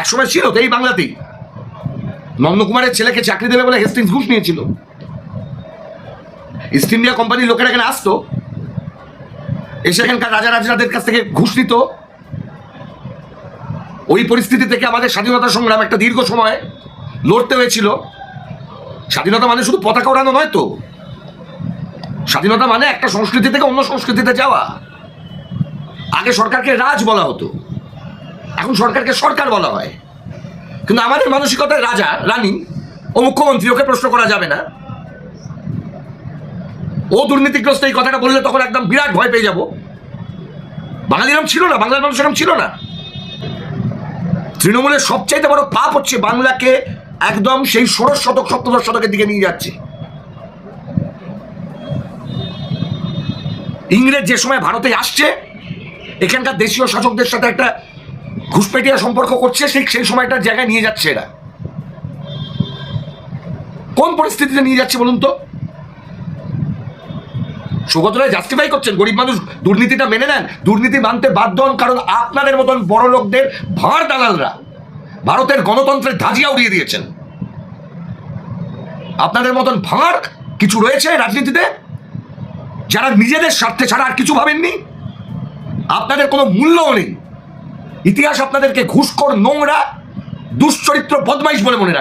একসময় ছিল, তো এই বাংলাতেই। নন্দকুমারের ছেলেকে চাকরি দেবে বলে হেস্টিংস ঘুষ নিয়েছিল। ইস্ট ইন্ডিয়া কোম্পানির লোকেরা এখানে আসতো। এসে এখানকার রাজা রাজাদের কাছ থেকে ঘুষ নিত। ওই পরিস্থিতি থেকে আমাদের স্বাধীনতা সংগ্রাম একটা দীর্ঘ সময় লড়তে হয়েছিল। স্বাধীনতা মানে শুধু পতাকা ওড়ানো নয় তো। স্বাধীনতা মানে একটা সংস্কৃতি থেকে অন্য সংস্কৃতিতে যাওয়া। আগে সরকারকে রাজ বলা হতো। এখন সরকারকে সরকার বলা হয়। কিন্তু আমাদের মানসিকতায় রাজা, রানী ও মুখ্যমন্ত্রী, ওকে প্রশ্ন করা যাবে না। ও দুর্নীতিগ্রস্ত এই কথাটা বললে তখন একদম বিরাট ভয় পেয়ে যাব। বাঙালি এরম ছিল না, বাংলার মানুষ এরম ছিল না। তৃণমূলের সবচাইতে বড় পাপ হচ্ছে বাংলাকে একদম সেই ষোড়শ শতক, সপ্তদশ শতকের দিকে নিয়ে যাচ্ছে। ইংরেজ যে সময় ভারতে আসছে, এখানকার দেশীয় শাসকদের সাথে একটা ঘুষপেটিয়া সম্পর্ক করছে, সেই সেই সময়টার জায়গায় নিয়ে যাচ্ছে এরা। কোন পরিস্থিতিতে নিয়ে যাচ্ছে বলুন তো? সুগত রায় জাস্টিফাই করছেন, গরিব মানুষ দুর্নীতিটা মেনে নেন, দুর্নীতি মানতে বাধ্য হন কারণ আপনাদের মতন বড় লোকদের ভাঁড় দালালরা ভারতের গণতন্ত্রের ধাজিয়া উড়িয়ে দিয়েছেন। আপনাদের মতন ভাঁড় কিছু রয়েছে রাজনীতিতে যারা নিজেদের স্বার্থে ছাড়া আর কিছু ভাবেননি? আপনাদের কোনো মূল্যও নেই। ইতিহাস আপনাদেরকে ঘুষখোর নোংরা দুশ্চরিত্র বদমাইশ বলে মনে রাখবে